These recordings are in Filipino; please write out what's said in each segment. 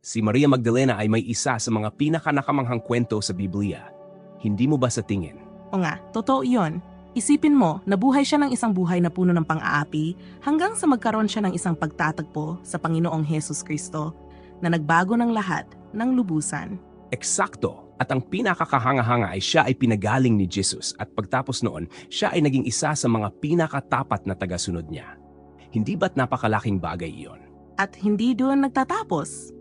Si Maria Magdalena ay may isa sa mga pinakanakamanghang kwento sa Biblia. Hindi mo ba sa tingin? O nga, totoo iyon. Isipin mo, nabuhay siya ng isang buhay na puno ng pang-aapi hanggang sa magkaroon siya ng isang pagtatagpo sa Panginoong Hesus Kristo na nagbago ng lahat ng lubusan. Eksakto! At ang pinakakahanga-hanga ay siya ay pinagaling ni Jesus at pagtapos noon, siya ay naging isa sa mga pinakatapat na tagasunod niya. Hindi ba't napakalaking bagay iyon? At hindi doon nagtatapos.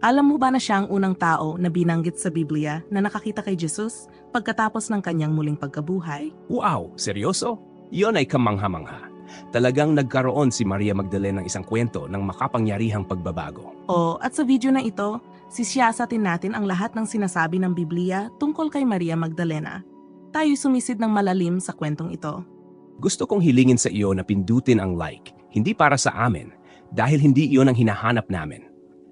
Alam mo ba na siya ang unang tao na binanggit sa Biblia na nakakita kay Jesus pagkatapos ng kanyang muling pagkabuhay? Wow! Seryoso? Iyon ay kamangha-mangha. Talagang nagkaroon si Maria Magdalena ng isang kwento ng makapangyarihang pagbabago. O at sa video na ito, sisiyasatin natin ang lahat ng sinasabi ng Biblia tungkol kay Maria Magdalena. Tayo'y sumisid ng malalim sa kwentong ito. Gusto kong hilingin sa iyo na pindutin ang like, hindi para sa amin, dahil hindi iyon ang hinahanap namin.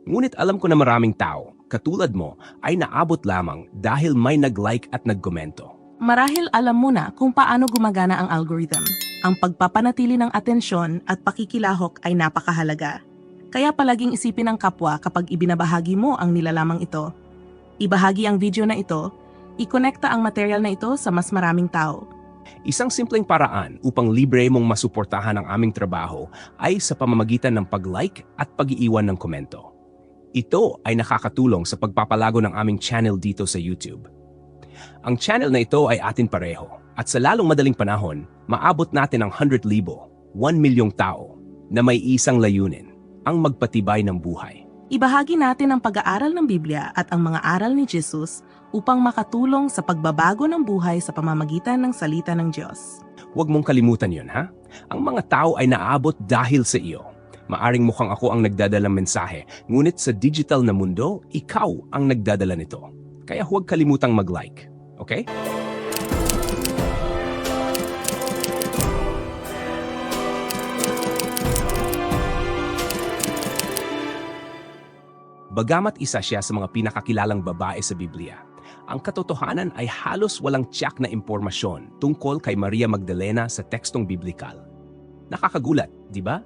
Ngunit alam ko na maraming tao, katulad mo, ay naabot lamang dahil may nag-like at nagkomento. Marahil alam mo na kung paano gumagana ang algorithm. Ang pagpapanatili ng atensyon at pakikilahok ay napakahalaga. Kaya palaging isipin ng kapwa kapag ibinabahagi mo ang nilalamang ito. Ibahagi ang video na ito, ikonekta ang material na ito sa mas maraming tao. Isang simpleng paraan upang libre mong masuportahan ang aming trabaho ay sa pamamagitan ng pag-like at pag-iiwan ng komento. Ito ay nakakatulong sa pagpapalago ng aming channel dito sa YouTube. Ang channel na ito ay atin pareho at sa lalong madaling panahon, maabot natin ang 100,000, 1 milyong tao na may isang layunin, ang magpatibay ng buhay. Ibahagi natin ang pag-aaral ng Biblia at ang mga aral ni Jesus upang makatulong sa pagbabago ng buhay sa pamamagitan ng salita ng Diyos. Huwag mong kalimutan yon ha? Ang mga tao ay naabot dahil sa iyo. Maaring mukhang ako ang nagdadala ng mensahe, ngunit sa digital na mundo, ikaw ang nagdadala nito. Kaya huwag kalimutang mag-like. Okay? Bagamat isa siya sa mga pinakakilalang babae sa Biblia, ang katotohanan ay halos walang tiyak na impormasyon tungkol kay Maria Magdalena sa tekstong biblikal. Nakakagulat, di ba?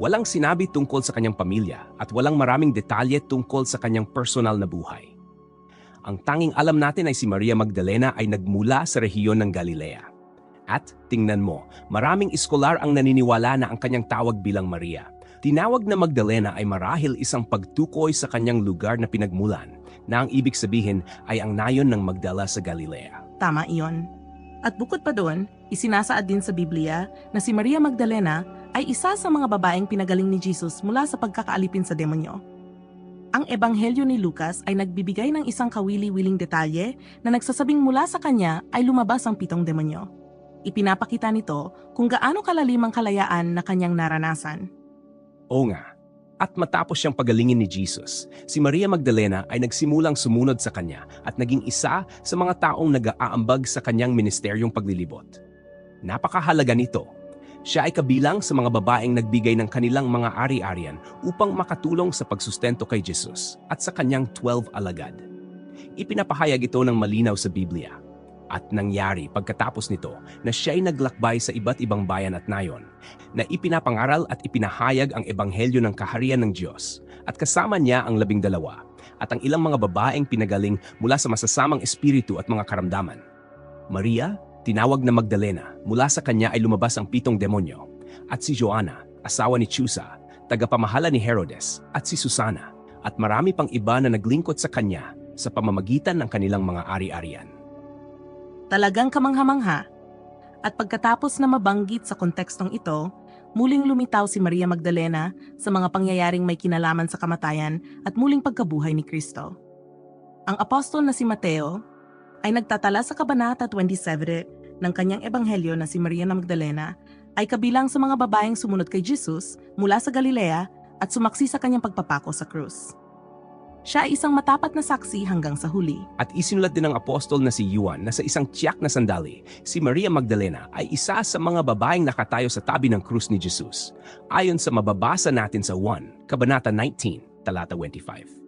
Walang sinabi tungkol sa kanyang pamilya at walang maraming detalye tungkol sa kanyang personal na buhay. Ang tanging alam natin ay si Maria Magdalena ay nagmula sa rehiyon ng Galilea. At tingnan mo, maraming iskolar ang naniniwala na ang kanyang tawag bilang Maria. Tinawag na Magdalena ay marahil isang pagtukoy sa kanyang lugar na pinagmulan na ang ibig sabihin ay ang nayon ng Magdala sa Galilea. Tama iyon. At bukod pa doon, isinasaad din sa Biblia na si Maria Magdalena ay isa sa mga babaeng pinagaling ni Jesus mula sa pagkakaalipin sa demonyo. Ang ebanghelyo ni Lucas ay nagbibigay ng isang kawili-wiling detalye na nagsasabing mula sa kanya ay lumabas ang pitong demonyo. Ipinapakita nito kung gaano kalalim ang kalayaan na kanyang naranasan. Oo nga. At matapos siyang pagalingin ni Jesus, si Maria Magdalena ay nagsimulang sumunod sa kanya at naging isa sa mga taong nag-aambag sa kanyang ministeryong paglilibot. Napakahalaga nito. Siya ay kabilang sa mga babaeng nagbigay ng kanilang mga ari-arian upang makatulong sa pagsustento kay Jesus at sa kanyang 12 alagad. Ipinapahayag ito ng malinaw sa Biblia. At nangyari pagkatapos nito na siya ay naglakbay sa iba't ibang bayan at nayon, na ipinapangaral at ipinahayag ang ebanghelyo ng kaharian ng Diyos, at kasama niya ang labing dalawa, at ang ilang mga babaeng pinagaling mula sa masasamang espiritu at mga karamdaman. Maria, tinawag na Magdalena, mula sa kanya ay lumabas ang pitong demonyo, at si Joanna, asawa ni Chusa, tagapamahala ni Herodes, at si Susana, at marami pang iba na naglingkod sa kanya sa pamamagitan ng kanilang mga ari-arian. Talagang kamangha-mangha. At pagkatapos na mabanggit sa kontekstong ito, muling lumitaw si Maria Magdalena sa mga pangyayaring may kinalaman sa kamatayan at muling pagkabuhay ni Kristo. Ang apostol na si Mateo ay nagtatala sa Kabanata 27 ng kanyang ebanghelyo na si Maria na Magdalena ay kabilang sa mga babaeng sumunod kay Jesus mula sa Galilea at sumaksi sa kanyang pagpapako sa krus. Siya ay isang matapat na saksi hanggang sa huli. At isinulat din ng apostol na si Juan na sa isang tiyak na sandali, si Maria Magdalena ay isa sa mga babaeng nakatayo sa tabi ng krus ni Jesus, ayon sa mababasa natin sa 1, Kabanata 19, talata 25.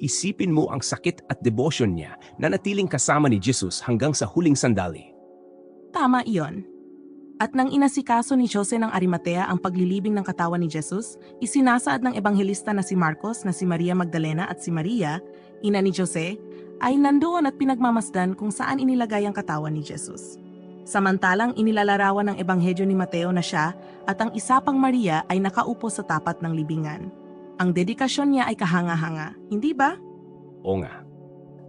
Isipin mo ang sakit at debosyon niya na natiling kasama ni Jesus hanggang sa huling sandali. Tama iyon. At nang inasikaso ni Jose ng Arimatea ang paglilibing ng katawan ni Jesus, isinasaad ng ebanghelista na si Marcos na si Maria Magdalena at si Maria, ina ni Jose, ay nandoon at pinagmamasdan kung saan inilagay ang katawan ni Jesus. Samantalang inilalarawan ng ebanghelyo ni Mateo na siya at ang isa pang Maria ay nakaupo sa tapat ng libingan. Ang dedikasyon niya ay kahanga-hanga, hindi ba? O nga.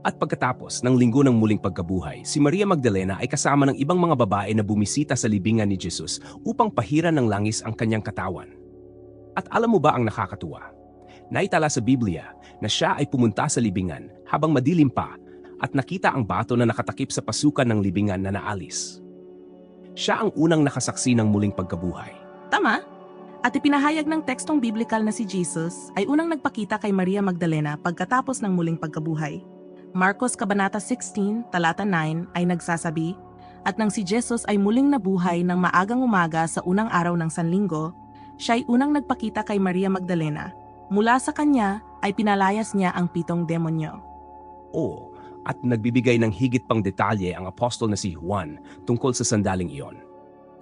At pagkatapos ng linggo ng muling pagkabuhay, si Maria Magdalena ay kasama ng ibang mga babae na bumisita sa libingan ni Jesus upang pahiran ng langis ang kanyang katawan. At alam mo ba ang nakakatuwa? Naitala sa Biblia na siya ay pumunta sa libingan habang madilim pa at nakita ang bato na nakatakip sa pasukan ng libingan na naalis. Siya ang unang nakasaksi ng muling pagkabuhay. Tama? At ipinahayag ng tekstong biblikal na si Jesus ay unang nagpakita kay Maria Magdalena pagkatapos ng muling pagkabuhay. Marcos Kabanata 16, talata 9 ay nagsasabi, At nang si Jesus ay muling nabuhay ng maagang umaga sa unang araw ng Sanlinggo, siya ay unang nagpakita kay Maria Magdalena. Mula sa kanya ay pinalayas niya ang pitong demonyo. Oo, at nagbibigay ng higit pang detalye ang apostol na si Juan tungkol sa sandaling iyon.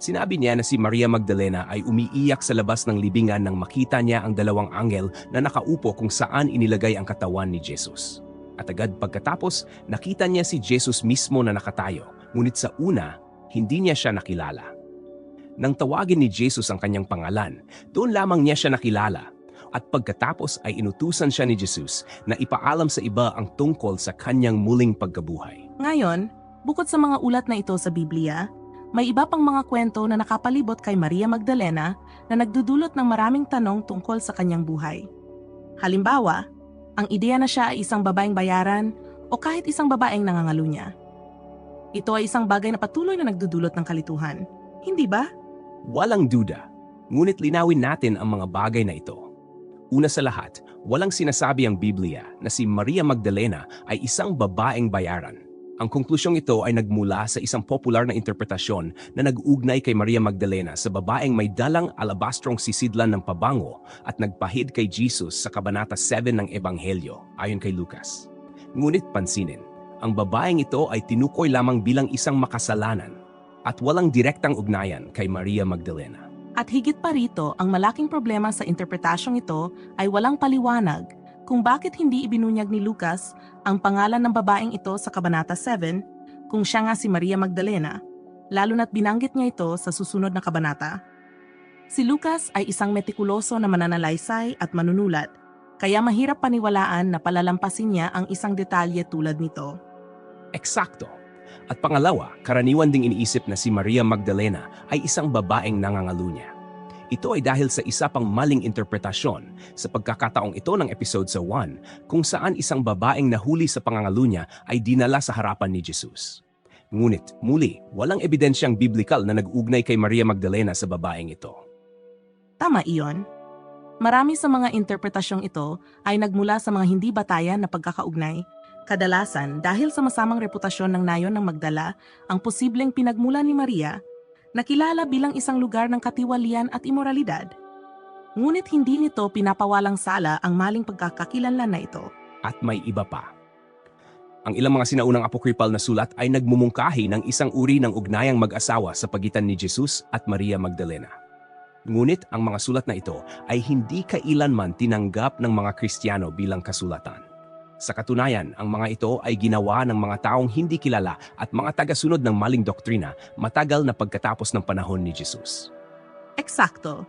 Sinabi niya na si Maria Magdalena ay umiiyak sa labas ng libingan nang makita niya ang dalawang anghel na nakaupo kung saan inilagay ang katawan ni Jesus. At agad pagkatapos, nakita niya si Jesus mismo na nakatayo, ngunit sa una, hindi niya siya nakilala. Nang tawagin ni Jesus ang kanyang pangalan, doon lamang niya siya nakilala at pagkatapos ay inutusan siya ni Jesus na ipaalam sa iba ang tungkol sa kanyang muling pagkabuhay. Ngayon, bukod sa mga ulat na ito sa Biblia, may iba pang mga kwento na nakapalibot kay Maria Magdalena na nagdudulot ng maraming tanong tungkol sa kanyang buhay. Halimbawa, ang ideya na siya ay isang babaeng bayaran o kahit isang babaeng nangangalunya. Ito ay isang bagay na patuloy na nagdudulot ng kalituhan. Hindi ba? Walang duda, ngunit linawin natin ang mga bagay na ito. Una sa lahat, walang sinasabi ang Biblia na si Maria Magdalena ay isang babaeng bayaran. Ang konklusyong ito ay nagmula sa isang popular na interpretasyon na nag-ugnay kay Maria Magdalena sa babaeng may dalang alabastrong sisidlan ng pabango at nagpahid kay Jesus sa Kabanata 7 ng Ebanghelyo ayon kay Lucas. Ngunit pansinin, ang babaeng ito ay tinukoy lamang bilang isang makasalanan at walang direktang ugnayan kay Maria Magdalena. At higit pa rito, ang malaking problema sa interpretasyong ito ay walang paliwanag kung bakit hindi ibinunyag ni Lucas ang pangalan ng babaeng ito sa Kabanata 7 kung siya nga si Maria Magdalena, lalo na't binanggit niya ito sa susunod na kabanata. Si Lucas ay isang metikuloso na mananalaysay at manunulat, kaya mahirap paniwalaan na palalampasin niya ang isang detalye tulad nito. Eksakto. At pangalawa, karaniwan ding iniisip na si Maria Magdalena ay isang babaeng nangangalunya. Ito ay dahil sa isa pang maling interpretasyon sa pagkakataong ito ng episode sa 1 kung saan isang babaeng nahuli sa pangangalunya ay dinala sa harapan ni Jesus. Ngunit muli, walang ebidensyang biblikal na nag-ugnay kay Maria Magdalena sa babaeng ito. Tama iyon. Marami sa mga interpretasyong ito ay nagmula sa mga hindi batayan na pagkakaugnay. Kadalasan dahil sa masamang reputasyon ng nayon ng Magdala, ang posibleng pinagmula ni Maria, nakilala bilang isang lugar ng katiwalian at imoralidad. Ngunit hindi nito pinapawalang sala ang maling pagkakakilanlan na ito. At may iba pa. Ang ilang mga sinaunang apokrypal na sulat ay nagmumungkahi ng isang uri ng ugnayang mag-asawa sa pagitan ni Jesus at Maria Magdalena. Ngunit ang mga sulat na ito ay hindi kailanman tinanggap ng mga Kristiyano bilang kasulatan. Sa katunayan, ang mga ito ay ginawa ng mga taong hindi kilala at mga tagasunod ng maling doktrina matagal na pagkatapos ng panahon ni Jesus. Eksakto.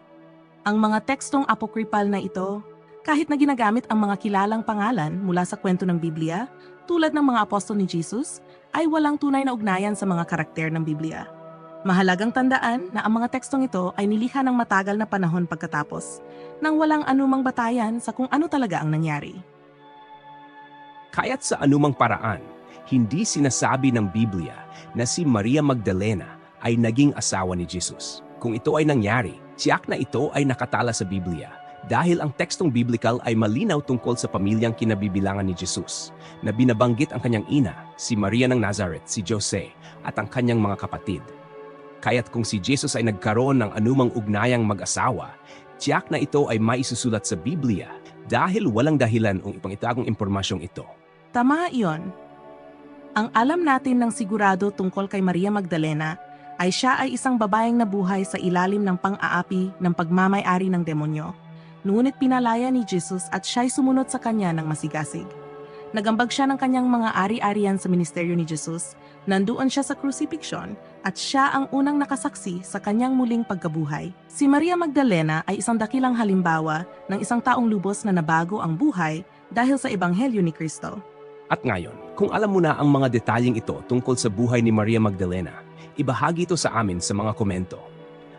Ang mga tekstong apokrypal na ito, kahit na ginagamit ang mga kilalang pangalan mula sa kwento ng Biblia, tulad ng mga apostol ni Jesus, ay walang tunay na ugnayan sa mga karakter ng Biblia. Mahalagang tandaan na ang mga tekstong ito ay nilikha ng matagal na panahon pagkatapos, nang walang anumang batayan sa kung ano talaga ang nangyari. Kaya't sa anumang paraan, hindi sinasabi ng Biblia na si Maria Magdalena ay naging asawa ni Jesus. Kung ito ay nangyari, siyak na ito ay nakatala sa Biblia dahil ang tekstong biblikal ay malinaw tungkol sa pamilyang kinabibilangan ni Jesus na binabanggit ang kanyang ina, si Maria ng Nazareth, si Jose, at ang kanyang mga kapatid. Kaya't kung si Jesus ay nagkaroon ng anumang ugnayang mag-asawa, tiyak na ito ay maisusulat sa Biblia dahil walang dahilan ang ipangitagong impormasyong ito. Tama iyon. Ang alam natin ng sigurado tungkol kay Maria Magdalena ay siya ay isang babaeng nabuhay sa ilalim ng pang-aapi ng pagmamayari ng demonyo. Ngunit pinalaya ni Jesus at siya'y sumunod sa kanya ng masigasig. Nagambag siya ng kanyang mga ari-arian sa ministeryo ni Jesus, nandoon siya sa crucifixion at siya ang unang nakasaksi sa kanyang muling pagkabuhay. Si Maria Magdalena ay isang dakilang halimbawa ng isang taong lubos na nabago ang buhay dahil sa ebanghelyo ni Kristo. At ngayon, kung alam mo na ang mga detalyeng ito tungkol sa buhay ni Maria Magdalena, ibahagi ito sa amin sa mga komento.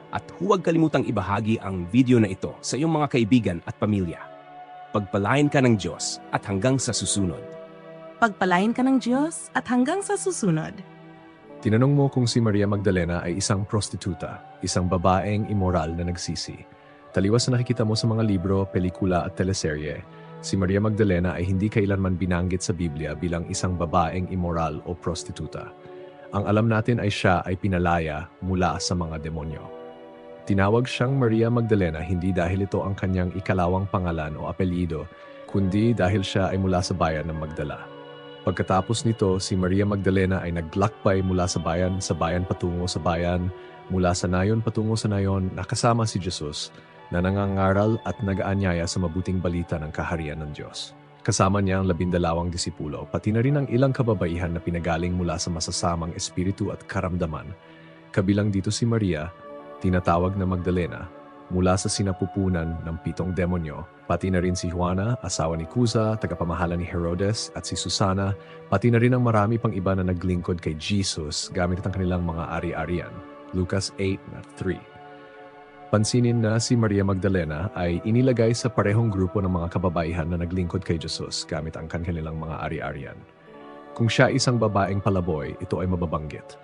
At huwag kalimutang ibahagi ang video na ito sa iyong mga kaibigan at pamilya. Pagpalain ka ng Diyos at hanggang sa susunod. Pagpalain ka ng Diyos at hanggang sa susunod. Tinanong mo kung si Maria Magdalena ay isang prostituta, isang babaeng immoral na nagsisi. Taliwas na nakikita mo sa mga libro, pelikula at teleserye, si Maria Magdalena ay hindi kailanman binanggit sa Biblia bilang isang babaeng immoral o prostituta. Ang alam natin ay siya ay pinalaya mula sa mga demonyo. Tinawag siyang Maria Magdalena hindi dahil ito ang kanyang ikalawang pangalan o apelyido, kundi dahil siya ay mula sa bayan ng Magdala. Pagkatapos nito, si Maria Magdalena ay naglakbay mula sa bayan sa bayan patungo sa bayan, mula sa nayon patungo sa nayon, nakasama si Jesus na nangangaral at nagaanyaya sa mabuting balita ng kaharian ng Diyos. Kasama niya ang labindalawang disipulo, pati na rin ang ilang kababaihan na pinagaling mula sa masasamang espiritu at karamdaman. Kabilang dito si Maria, tinatawag na Magdalena, mula sa sinapupunan ng pitong demonyo, pati na rin si Juana, asawa ni Cusa, tagapamahala ni Herodes, at si Susana, pati na rin ang marami pang iba na naglingkod kay Jesus gamit ang kanilang mga ari-arian. Lucas 8.3 Pansinin na si Maria Magdalena ay inilagay sa parehong grupo ng mga kababaihan na naglingkod kay Jesus gamit ang kanilang mga ari-arian. Kung siya isang babaeng palaboy, ito ay mababanggit.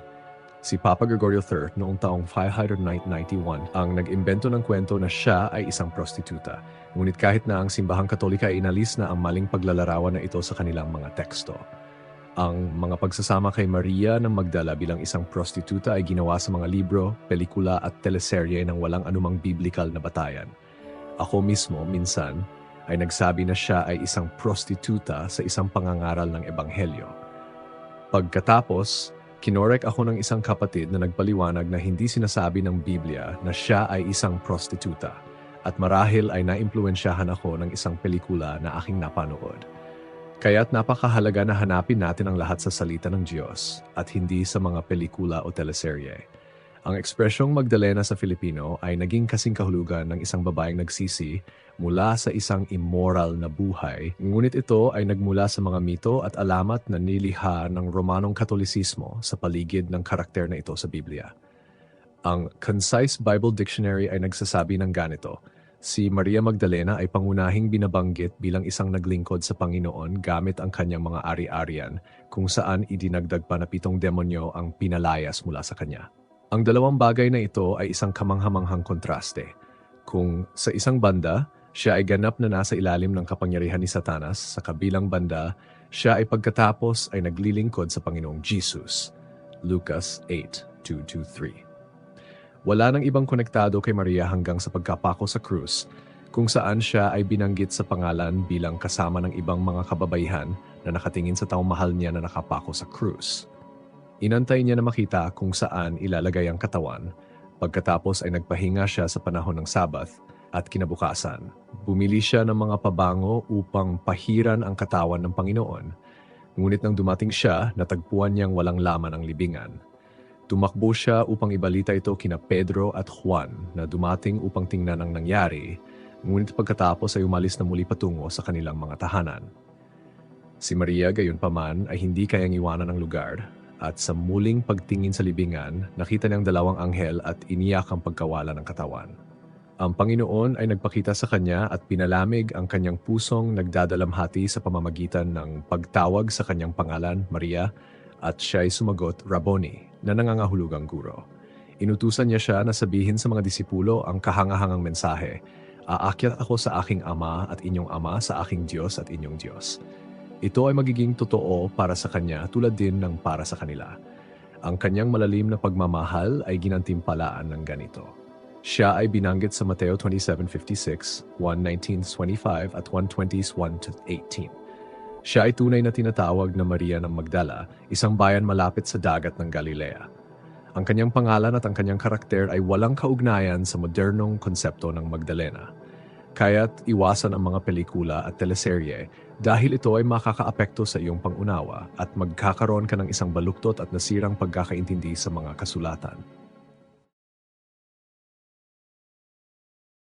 Si Papa Gregorio III noong taong 591 ang nag-imbento ng kwento na siya ay isang prostituta. Ngunit kahit na ang simbahang katolika ay inalis na ang maling paglalarawan na ito sa kanilang mga teksto. Ang mga pagsasama kay Maria ng Magdala bilang isang prostituta ay ginawa sa mga libro, pelikula at teleserye ng walang anumang biblical na batayan. Ako mismo, minsan, ay nagsabi na siya ay isang prostituta sa isang pangangaral ng Ebanghelyo. Pagkatapos, Kinorek ako ng isang kapatid na nagpaliwanag na hindi sinasabi ng Biblia na siya ay isang prostituta at marahil ay naimpluensyahan ako ng isang pelikula na aking napanood. Kaya't napakahalaga na hanapin natin ang lahat sa salita ng Diyos at hindi sa mga pelikula o teleserye. Ang ekspresyong Magdalena sa Filipino ay naging kasing kahulugan ng isang babaeng nagsisi mula sa isang immoral na buhay, ngunit ito ay nagmula sa mga mito at alamat na niliha ng Romanong Katolisismo sa paligid ng karakter na ito sa Biblia. Ang Concise Bible Dictionary ay nagsasabi ng ganito, Si Maria Magdalena ay pangunahing binabanggit bilang isang naglingkod sa Panginoon gamit ang kanyang mga ari-arian kung saan idinagdag pa na pitong demonyo ang pinalayas mula sa kanya. Ang dalawang bagay na ito ay isang kamanghamanghang kontraste. Kung sa isang banda, siya ay ganap na nasa ilalim ng kapangyarihan ni Satanas, sa kabilang banda, siya ay pagkatapos ay naglilingkod sa Panginoong Jesus. Lucas 8:2-3. Wala nang ibang konektado kay Maria hanggang sa pagkapako sa krus, kung saan siya ay binanggit sa pangalan bilang kasama ng ibang mga kababaihan na nakatingin sa taong mahal niya na nakapako sa krus. Inantay niya na makita kung saan ilalagay ang katawan. Pagkatapos ay nagpahinga siya sa panahon ng Sabbath at kinabukasan. Bumili siya ng mga pabango upang pahiran ang katawan ng Panginoon. Ngunit nang dumating siya, natagpuan niyang walang laman ang libingan. Tumakbo siya upang ibalita ito kina Pedro at Juan na dumating upang tingnan ang nangyari, ngunit pagkatapos ay umalis na muli patungo sa kanilang mga tahanan. Si Maria gayon paman ay hindi kayang iwanan ang lugar at sa muling pagtingin sa libingan, nakita niyang dalawang anghel at iniyak ang pagkawala ng katawan. Ang Panginoon ay nagpakita sa kanya at pinalamig ang kanyang pusong nagdadalamhati sa pamamagitan ng pagtawag sa kanyang pangalan, Maria, at siya sumagot, Rabboni, na nangangahulugang guro. Inutusan niya siya na sabihin sa mga disipulo ang kahangahangang mensahe, Aakyat ako sa aking ama at inyong ama sa aking Diyos at inyong Diyos. Ito ay magiging totoo para sa kanya tulad din ng para sa kanila. Ang kanyang malalim na pagmamahal ay ginantimpalaan ng ganito. Siya ay binanggit sa Mateo 27.56, 1.19.25 at 1.20.1-18. Siya ay tunay na tinatawag na Maria ng Magdala, isang bayan malapit sa dagat ng Galilea. Ang kanyang pangalan at ang kanyang karakter ay walang kaugnayan sa modernong konsepto ng Magdalena. Kaya't iwasan ang mga pelikula at teleserye dahil ito ay makakaapekto sa iyong pangunawa at magkakaroon ka ng isang baluktot at nasirang pagkakaintindi sa mga kasulatan.